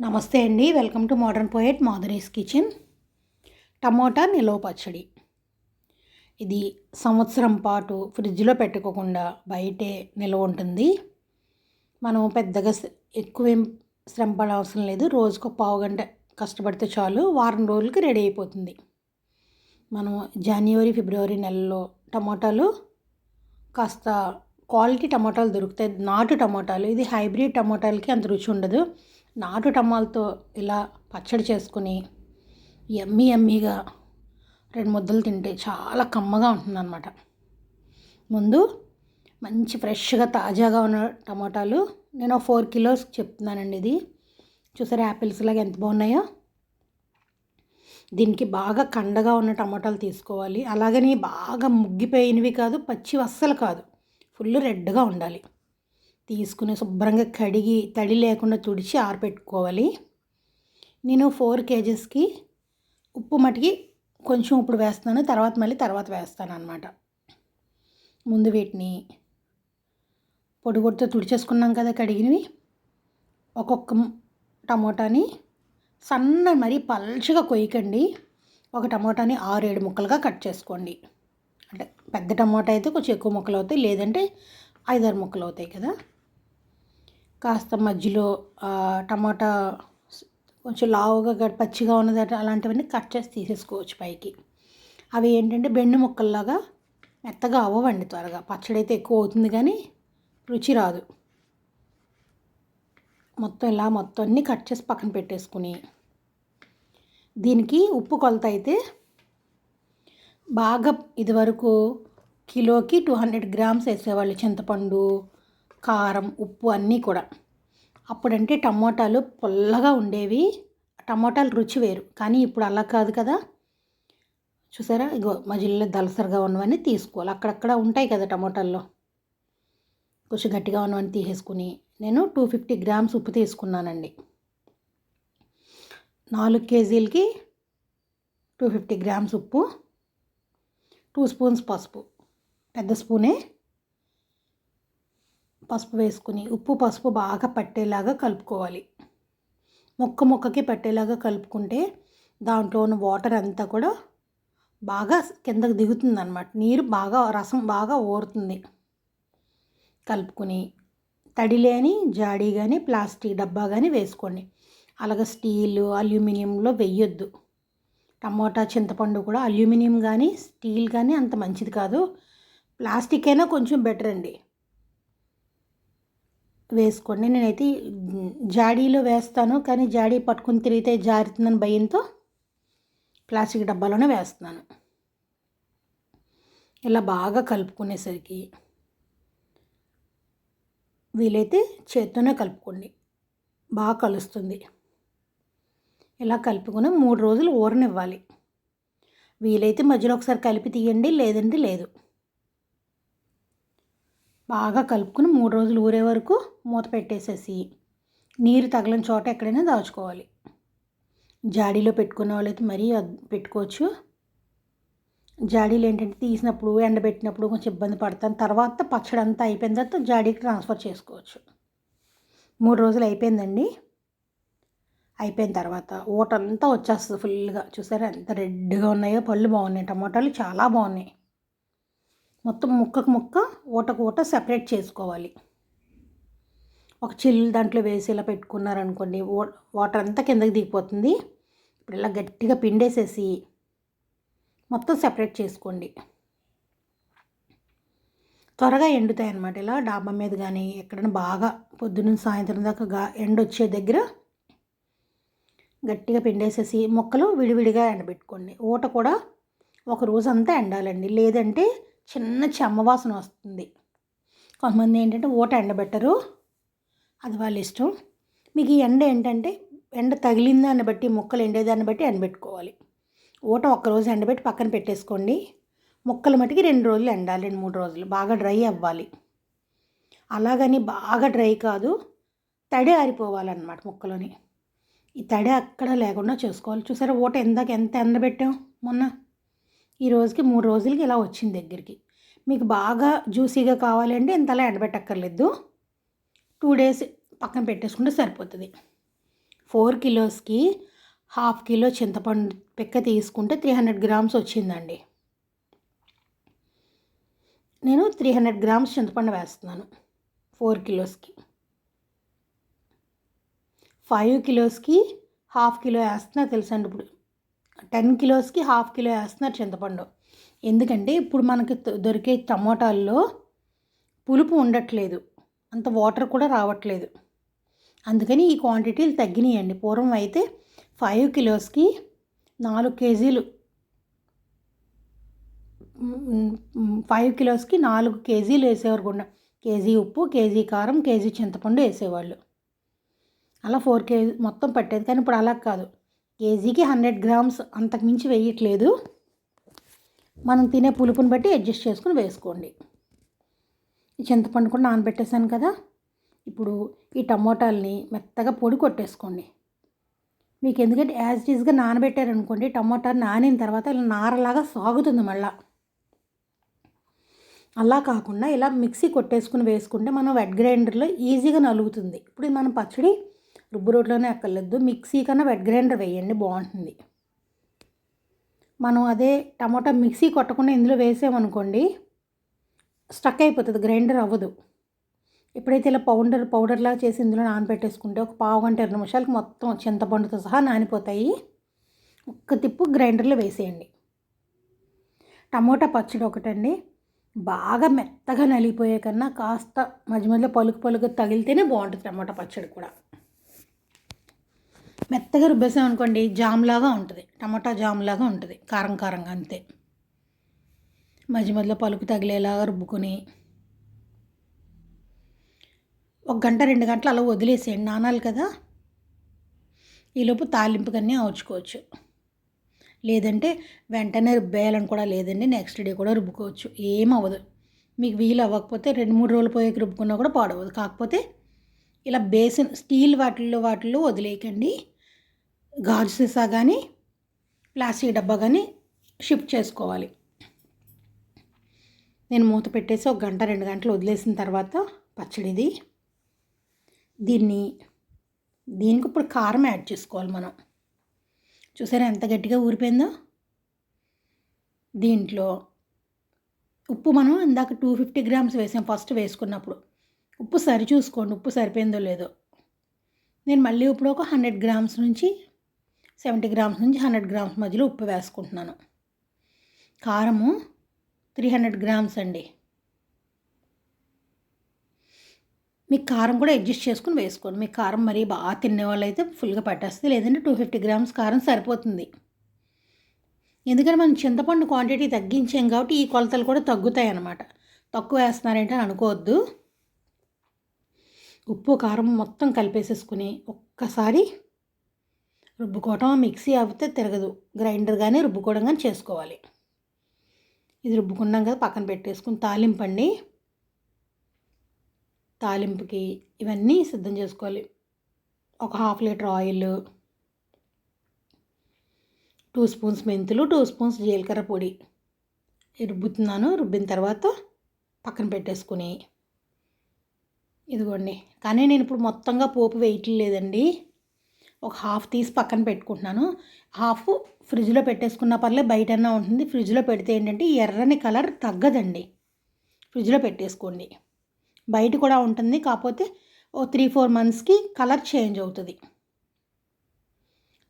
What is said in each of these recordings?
నమస్తే అండి. Welcome to modern poet Madhuri's kitchen. Tomato నిలవ పచ్చడి. ఇది సంవత్సరం పాటు ఫ్రిడ్జ్లో పెట్టుకోకుండా బయటే నిల్వ ఉంటుంది. మనం పెద్దగా ఎక్కువ ఎక్కువేం శ్రమ పడే అవసరం లేదు. రోజుకు పావు గంట కష్టపడితే చాలు. వారం రోజులకి రెడీ అయిపోతుంది. మనం జనవరి ఫిబ్రవరి నెలలో టమోటాలు కాస్త క్వాలిటీ టమోటాలు దొరుకుతాయి. నాటు టమోటాలు. ఇది హైబ్రిడ్ టమోటాలకి అంత రుచి ఉండదు. నాటు టమాటాలతో ఇలా పచ్చడి చేసుకుని ఎమ్మి ఎమ్మిగా రెండు ముద్దలు తింటే చాలా కమ్మగా ఉంటుందన్నమాట. ముందు మంచి ఫ్రెష్గా తాజాగా ఉన్న టమాటాలు నేను ఫోర్ కిలోస్ చెప్తున్నానండి ఇది. చూసారా యాపిల్స్ లాగా ఎంత బాగున్నాయో? దీనికి బాగా కండగా ఉన్న టమాటాలు తీసుకోవాలి. అలాగని బాగా ముగ్గిపోయినవి కాదు పచ్చి అస్సలు కాదు. ఫుల్ రెడ్గా ఉండాలి. తీసుకుని శుభ్రంగా కడిగి తడి లేకుండా తుడిచి ఆరబెట్టుకోవాలి నేను ఫోర్ కేజెస్కి ఉప్పు మటికి కొంచెం ఇప్పుడు వేస్తున్నాను తర్వాత మళ్ళీ తర్వాత వేస్తాను అనమాట ముందు వీటిని పొడిగొడితో తుడిచేసుకున్నాం కదా కడిగినవి. ఒక్కొక్క టమోటాని సన్న మరీ పల్చగా కొయ్యకండి. ఒక టమోటాని ఆరు ఏడు ముక్కలుగా కట్ చేసుకోండి. అంటే పెద్ద టమోటా అయితే కొంచెం ఎక్కువ ముక్కలు అవుతాయి లేదంటే ఐదారు ముక్కలు అవుతాయి కదా. కాస్త మధ్యలో టమాటా కొంచెం లావుగా పచ్చిగా ఉన్నది అలాంటివన్నీ కట్ చేసి తీసేసుకోవచ్చు పైకి. అవి ఏంటంటే బెండు ముక్కల్లాగా మెత్తగా అవ్వవండి త్వరగా. పచ్చడి అయితే ఎక్కువ అవుతుంది కానీ రుచి రాదు. మొత్తం ఇలా మొత్తం అన్నీ కట్ చేసి పక్కన పెట్టేసుకుని. దీనికి ఉప్పు కొలత అయితే బాగా ఇదివరకు కిలోకి టూ హండ్రెడ్ గ్రామ్స్ వేసేవాళ్ళు చింతపండు కారం ఉప్పు అన్నీ కూడా. అప్పుడంటే టమోటాలు పొల్లగా ఉండేవి. టమోటాలు రుచి వేరు. కానీ ఇప్పుడు అలా కాదు కదా. చూసారా? ఇగో మధ్యలో దలసరిగా ఉన్నవన్నీ తీసుకోవాలి. అక్కడక్కడ ఉంటాయి కదా టమోటాల్లో. కొంచెం గట్టిగా ఉన్నవన్నీ తీసేసుకుని నేను టూ ఫిఫ్టీ గ్రామ్స్ ఉప్పు తీసుకున్నానండి. నాలుగు కేజీలకి టూ ఫిఫ్టీ గ్రామ్స్ ఉప్పు. టూ స్పూన్స్ పసుపు. పెద్ద స్పూనే పసుపు వేసుకుని ఉప్పు పసుపు బాగా పట్టేలాగా కలుపుకోవాలి. ముక్క ముక్కకి పట్టేలాగా కలుపుకుంటే దాంట్లో ఉన్న వాటర్ అంతా కూడా బాగా కిందకు దిగుతుంది అనమాట నీరు బాగా రసం బాగా ఊరుతుంది. కలుపుకుని తడి లేని జాడీ కానీ ప్లాస్టిక్ డబ్బా కానీ వేసుకోండి. అలాగే స్టీల్ అల్యూమినియంలో వెయ్యొద్దు టమోటా చింతపండు కూడా అల్యూమినియం కానీ స్టీల్ కానీ అంత మంచిది కాదు. ప్లాస్టిక్ అయినా కొంచెం బెటర్ అండి. వేసుకోండి. నేనైతే జాడీలో వేస్తాను. కానీ జాడీ పట్టుకుని తిరిగితే జారుతుందని భయంతో ప్లాస్టిక్ డబ్బాలోనే వేస్తున్నాను. ఇలా బాగా కలుపుకునేసరికి వీలైతే చేత్తోనే కలుపుకోండి. బాగా కలుస్తుంది. ఇలా కలుపుకొని మూడు రోజులు ఊరనివ్వాలి. వీలైతే మధ్యలో ఒకసారి కలిపి తీయండి. లేదంటే లేదు. బాగా కలుపుకుని మూడు రోజులు ఊరే వరకు మూత పెట్టేసేసి నీరు తగలని చోట ఎక్కడైనా దాచుకోవాలి. జాడీలో పెట్టుకున్న వాళ్ళైతే మరీ పెట్టుకోవచ్చు. జాడీలు ఏంటంటే తీసినప్పుడు ఎండబెట్టినప్పుడు కొంచెం ఇబ్బంది పడతాను తర్వాత పచ్చడి అంతా అయిపోయిన తర్వాత జాడీకి ట్రాన్స్ఫర్ చేసుకోవచ్చు. మూడు రోజులు అయిపోయిందండి. అయిపోయిన తర్వాత ఊటంతా వచ్చేస్తుంది ఫుల్గా చూసారా ఎంత రెడ్గా ఉన్నాయో పళ్ళు బాగున్నాయి టమాటాలు చాలా బాగున్నాయి. మొత్తం ముక్కకు ముక్క ఊటకు ఊట సెపరేట్ చేసుకోవాలి. ఒక చిల్లు దాంట్లో వేసి ఇలా పెట్టుకున్నారనుకోండి వాటర్ అంతా కిందకి దిగిపోతుంది. ఇప్పుడు ఇలా గట్టిగా పిండేసేసి మొత్తం సెపరేట్ చేసుకోండి. త్వరగా ఎండుతాయి అన్నమాట ఇలా డాబా మీద కానీ ఎక్కడైనా బాగా పొద్దున్న సాయంత్రం దాకా గా ఎండ వచ్చే దగ్గర గట్టిగా పిండేసేసి మొక్కలు విడివిడిగా ఎండబెట్టుకోండి. ఊట కూడా ఒక రోజంతా ఎండాలండి. లేదంటే చిన్న చెమ్మ వాసన వస్తుంది. కొంతమంది ఏంటంటే ఊట ఎండబెట్టరు. అది వాళ్ళ ఇష్టం. మీకు ఈ ఎండ ఏంటంటే ఎండ తగిలిన దాన్ని బట్టి మొక్కలు ఎండేదాన్ని బట్టి ఎండబెట్టుకోవాలి. ఊట ఒక్కరోజు ఎండబెట్టి పక్కన పెట్టేసుకోండి. మొక్కలు మటుకి రెండు రోజులు ఎండాలి రెండు మూడు రోజులు. బాగా డ్రై అవ్వాలి. అలాగని బాగా డ్రై కాదు తడి ఆరిపోవాలన్నమాట ముక్కలోని. ఈ తడి అక్కడ లేకుండా చూసుకోవాలి. చూసారా ఊట ఎందాక ఎంత ఎండబెట్టాం మొన్న? ఈ రోజుకి మూడు రోజులకి ఇలా వచ్చింది దగ్గరికి. మీకు బాగా జ్యూసీగా కావాలంటే ఇంతలా ఎండబెట్టక్కర్లేదు. టూ డేస్ పక్కన పెట్టేసుకుంటే సరిపోతుంది. ఫోర్ కిలోస్కి హాఫ్ కిలో చింతపండు పిక్క తీసుకుంటే త్రీ హండ్రెడ్ గ్రామ్స్ వచ్చిందండి. నేను త్రీ హండ్రెడ్ గ్రామ్స్ చింతపండు వేస్తున్నాను ఫోర్ కిలోస్కి. ఫైవ్ కిలోస్కి హాఫ్ కిలో వేస్తున్నా తెలుసండి ఇప్పుడు. టెన్ కిలోస్కి హాఫ్ కిలో వేస్తున్నారు చింతపండు. ఎందుకంటే ఇప్పుడు మనకి దొరికే టమోటాల్లో పులుపు ఉండట్లేదు. అంత వాటర్ కూడా రావట్లేదు. అందుకని ఈ క్వాంటిటీలు తగ్గినాయండి. పూర్వం అయితే ఫైవ్ కిలోస్కి నాలుగు కేజీలు ఫైవ్ కిలోస్కి నాలుగు కేజీలు వేసేవారు కూడా కేజీ ఉప్పు కేజీ కారం కేజీ చింతపండు వేసేవాళ్ళు. అలా ఫోర్ కేజీ మొత్తం పట్టేది. కానీ ఇప్పుడు అలా కాదు. కేజీకి హండ్రెడ్ గ్రామ్స్ అంతకుమించి వేయట్లేదు. మనం తినే పులుపుని బట్టి అడ్జస్ట్ చేసుకుని వేసుకోండి. చింతపండు కూడా నానబెట్టేశాను కదా. ఇప్పుడు ఈ టమోటాలని మెత్తగా పొడి కొట్టేసుకోండి. మీకు ఎందుకంటే యాజ్ ఇట్ ఈస్గా నానబెట్టారనుకోండి టమోటా నానిన తర్వాత ఇలా నారలాగా సాగుతుంది మళ్ళీ. అలా కాకుండా ఇలా మిక్సీ కొట్టేసుకుని వేసుకుంటే మనం వెట్ గ్రైండర్లో ఈజీగా నలుగుతుంది. ఇప్పుడు మనం పచ్చడి రుబ్బు రోడ్లోనే ఎక్కర్లేదు మిక్సీ కన్నా వెట్ గ్రైండర్ వేయండి బాగుంటుంది. మనం అదే టమాటా మిక్సీ కొట్టకుండా ఇందులో వేసామనుకోండి స్టక్ అయిపోతుంది గ్రైండర్ అవ్వదు. ఎప్పుడైతే ఇలా పౌడర్ పౌడర్లాగా చేసి ఇందులో నానబెట్టేసుకుంటే ఒక పావు గంట ఇరవై నిమిషాలకి మొత్తం చింతపండుతో సహా నానిపోతాయి. ఒక్క తిప్పు గ్రైండర్లో వేసేయండి. టమోటా పచ్చడి ఒకటండి. బాగా మెత్తగా నలిగిపోయే కన్నా కాస్త మధ్య మధ్యలో పలుకు పలుకు తగిలితేనే బాగుంటుంది టమోటా పచ్చడి కూడా. మెత్తగా రుబ్బేసాం అనుకోండి జామ్లాగా ఉంటుంది. టమాటా జామ్లాగా ఉంటుంది. కారం కారంగా అంతే. మధ్య మధ్యలో పలుకు తగిలేలాగా రుబ్బుకొని ఒక గంట రెండు గంటలు అలా వదిలేసేయండి. నానాలి కదా. ఈలోపు తాలింపుకన్నీ అవచుకోవచ్చు లేదంటే వెంటనే రుబ్బేయాలని కూడా లేదండి. నెక్స్ట్ డే కూడా రుబ్బుకోవచ్చు. ఏం అవ్వదు. మీకు వీలు అవ్వకపోతే రెండు మూడు రోజులు పోయాక రుబ్బుకున్నా కూడా పాడవదు కాకపోతే ఇలా బేసిన్ స్టీల్ వాటిల్లో వాటిల్లో వదిలేయకండి. గాజు సీసా కానీ ప్లాస్టిక్ డబ్బా కానీ షిఫ్ట్ చేసుకోవాలి. నేను మూత పెట్టేసి ఒక గంట రెండు గంటలు వదిలేసిన తర్వాత పచ్చడిది. దీన్ని దీనికి ఇప్పుడు కారం యాడ్ చేసుకోవాలి మనం. చూసారా ఎంత గట్టిగా ఊరిపోయిందో? దీంట్లో ఉప్పు మనం ఇందాక టూ ఫిఫ్టీ గ్రామ్స్ వేసాం ఫస్ట్ వేసుకున్నప్పుడు. ఉప్పు సరి చూసుకోండి ఉప్పు సరిపోయిందో లేదో. నేను మళ్ళీ ఇప్పుడు ఒక హండ్రెడ్ గ్రామ్స్ నుంచి సెవెంటీ గ్రామ్స్ నుంచి హండ్రెడ్ గ్రామ్స్ మధ్యలో ఉప్పు వేసుకుంటున్నాను. కారము త్రీ హండ్రెడ్ గ్రామ్స్ అండి. మీకు కారం కూడా అడ్జస్ట్ చేసుకుని వేసుకోండి. మీకు కారం మరీ బాగా తినే వాళ్ళైతే ఫుల్గా పట్టేస్తుంది. లేదంటే టూ ఫిఫ్టీ గ్రామ్స్ కారం సరిపోతుంది. ఎందుకంటే మనం చింతపండు క్వాంటిటీ తగ్గించాం కాబట్టి ఈ కొలతలు కూడా తగ్గుతాయి అన్నమాట. తక్కువ వేస్తున్నారంటే అనుకోవద్దు. ఉప్పు కారం మొత్తం కలిపేసేసుకుని ఒక్కసారి రుబ్బుకోవటం మిక్సీ అవితే తిరగదు. గ్రైండర్ కానీ రుబ్బుకోవడం కానీ చేసుకోవాలి. ఇది రుబ్బుకున్నాం కదా పక్కన పెట్టేసుకుని తాలింపండి తాలింపుకి ఇవన్నీ సిద్ధం చేసుకోవాలి. ఒక half litre oil two spoons మెంతులు టూ స్పూన్స్ జీలకర్ర పొడి. రుబ్బుతున్నాను రుబ్బిన తర్వాత పక్కన పెట్టేసుకుని. ఇదిగోండి. కానీ నేను ఇప్పుడు మొత్తంగా పోపు వేయట్లేదండి ఒక హాఫ్ తీసి పక్కన పెట్టుకుంటున్నాను. హాఫ్ ఫ్రిడ్జ్లో పెట్టేసుకున్న పర్లే బయటన్నా ఉంటుంది. ఫ్రిడ్జ్లో పెడితే ఏంటంటే ఎర్రని కలర్ తగ్గదండి. ఫ్రిడ్జ్లో పెట్టేసుకోండి. బయట కూడా ఉంటుంది. కాకపోతే ఓ త్రీ ఫోర్ మంత్స్కి కలర్ చేంజ్ అవుతుంది.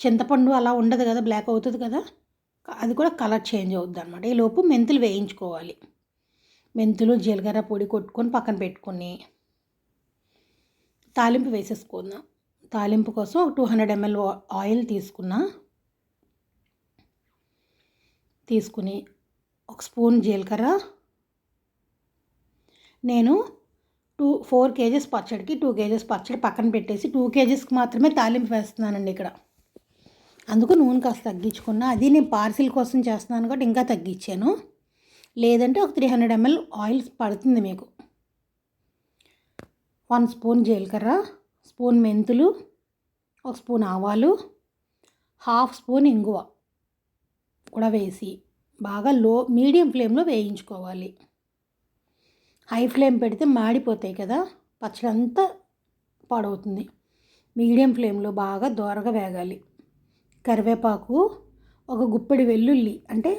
చింతపండు అలా ఉండదు కదా బ్లాక్ అవుతుంది కదా అది కూడా కలర్ చేంజ్ అవుతుంది అనమాట ఈ లోపు మెంతులు వేయించుకోవాలి. మెంతులు జీలకర్ర పొడి కొట్టుకొని పక్కన పెట్టుకొని తాలింపు వేసేసుకుందాం. తాలింపు కోసం టూ హండ్రెడ్ ఎంఎల్ ఆయిల్ తీసుకున్నా. తీసుకుని ఒక స్పూన్ జీలకర్ర. నేను టూ ఫోర్ కేజెస్ పచ్చడికి టూ కేజెస్ పచ్చడి పక్కన పెట్టేసి టూ కేజెస్కి మాత్రమే తాలింపు వేస్తున్నానండి ఇక్కడ. అందుకు నూనె కాస్త తగ్గించుకున్నా. అది నేను పార్సిల్ కోసం చేస్తున్నాను కాబట్టి ఇంకా తగ్గించాను. లేదంటే ఒక త్రీ హండ్రెడ్ ఎంఎల్ ఆయిల్ పడుతుంది మీకు. వన్ స్పూన్ జీలకర్ర. స్పూన్ మెంతులు ఒక స్పూన్ ఆవాలు హాఫ్ స్పూన్ ఇంగువ కూడా వేసి బాగా లో మీడియం ఫ్లేమ్లో వేయించుకోవాలి. హై ఫ్లేమ్ పెడితే మాడిపోతాయి కదా పచ్చడి అంతా పాడవుతుంది. మీడియం ఫ్లేమ్లో బాగా దోరగా వేగాలి. కరివేపాకు ఒక గుప్పెడి వెల్లుల్లి అంటే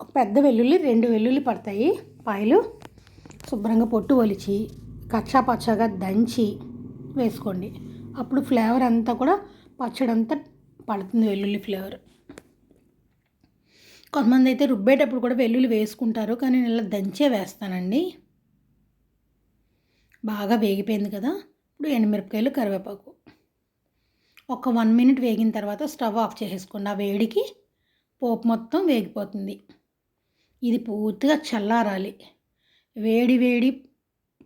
ఒక పెద్ద వెల్లుల్లి రెండు వెల్లుల్లి పడతాయి పాయలు. శుభ్రంగా పొట్టు ఒలిచి కచ్చా పచ్చగా దంచి వేసుకోండి. అప్పుడు ఫ్లేవర్ అంతా కూడా పచ్చడి అంతా పడుతుంది వెల్లుల్లి ఫ్లేవర్. కొంతమంది అయితే రుబ్బేటప్పుడు కూడా వెల్లుల్లి వేసుకుంటారు కానీ నేను ఇలా దంచే వేస్తానండి. బాగా వేగిపోయింది కదా ఇప్పుడు ఎండుమిరపకాయలు కరివేపాకు. ఒక వన్ మినిట్ వేగిన తర్వాత స్టవ్ ఆఫ్ చేసేసుకోండి. ఆ వేడికి పోపు మొత్తం వేగిపోతుంది. ఇది పూర్తిగా చల్లారాలి. వేడి వేడి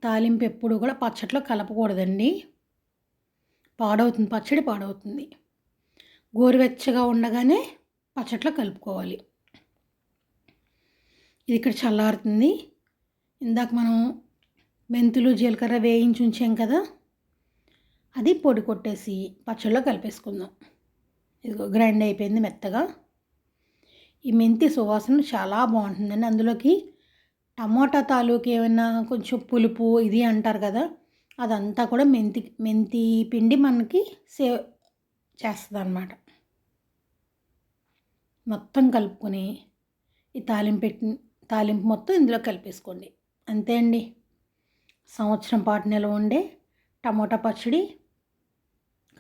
తాలింపు ఎప్పుడు కూడా పచ్చట్లో కలపకూడదండి. పాడవుతుంది పచ్చడి పాడవుతుంది. గోరువెచ్చగా ఉండగానే పచ్చట్లో కలుపుకోవాలి. ఇది ఇక్కడ చల్లారుతుంది. ఇందాక మనం మెంతులు జీలకర్ర వేయించి ఉంచాం కదా అది పొడి కొట్టేసి పచ్చళ్ళలో కలిపేసుకుందాం. ఇదిగో గ్రైండ్ అయిపోయింది మెత్తగా. ఈ మెంతి సువాసన చాలా బాగుంటుందండి. అందులోకి టమోటా తాలూకు ఏమైనా కొంచెం పులుపు ఇది అంటారు కదా అదంతా కూడా మెంతి మెంతి పిండి మనకి సేవ్ చేస్తుంది అనమాట మొత్తం కలుపుకొని ఈ తాలింపు పెట్టి తాలింపు మొత్తం ఇందులో కలిపేసుకోండి. అంతే అండి. సంవత్సరం పాటు నిల్వ ఉండే టమోటా పచ్చడి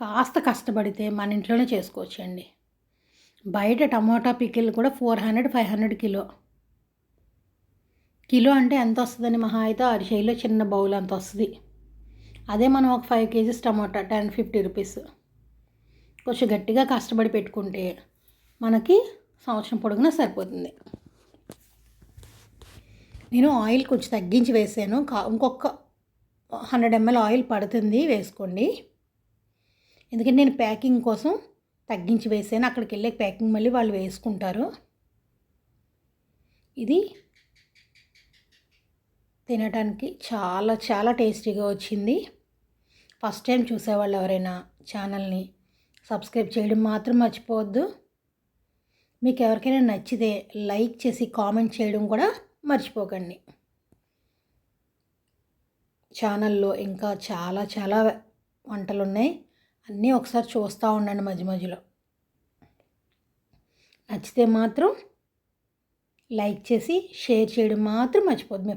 కాస్త కష్టపడితే మన ఇంట్లోనే చేసుకోవచ్చండి. బయట టమోటా పికిల్ కూడా four hundred five hundred kilo. Kilo అంటే ఎంత వస్తుందని మహా అయితే అరిచేయిలో చిన్న బౌల్ అంత వస్తుంది. అదే మనం ఒక five kgs tomato ten fifty rupees కొంచెం గట్టిగా కష్టపడి పెట్టుకుంటే మనకి సంవత్సరం పొడుగునా సరిపోతుంది. నేను ఆయిల్ కొంచెం తగ్గించి వేసాను. కా ఇంకొక హండ్రెడ్ ఎంఎల్ ఆయిల్ పడుతుంది వేసుకోండి. ఎందుకంటే నేను ప్యాకింగ్ కోసం తగ్గించి వేసాను. అక్కడికి వెళ్ళే ప్యాకింగ్ మళ్ళీ వాళ్ళు వేసుకుంటారు. ఇది తినడానికి చాలా చాలా టేస్టీగా వచ్చింది. ఫస్ట్ టైం చూసేవాళ్ళు ఎవరైనా ఛానల్ని సబ్స్క్రైబ్ చేయడం మాత్రం మర్చిపోవద్దు. మీకు ఎవరికైనా నచ్చితే లైక్ చేసి కామెంట్ చేయడం కూడా మర్చిపోకండి. ఛానల్లో ఇంకా చాలా చాలా వంటలు ఉన్నాయి అన్నీ ఒకసారి చూస్తూ ఉండండి మధ్య మధ్యలో. నచ్చితే మాత్రం లైక్ చేసి షేర్ చేయడం మాత్రం మర్చిపోద్దు.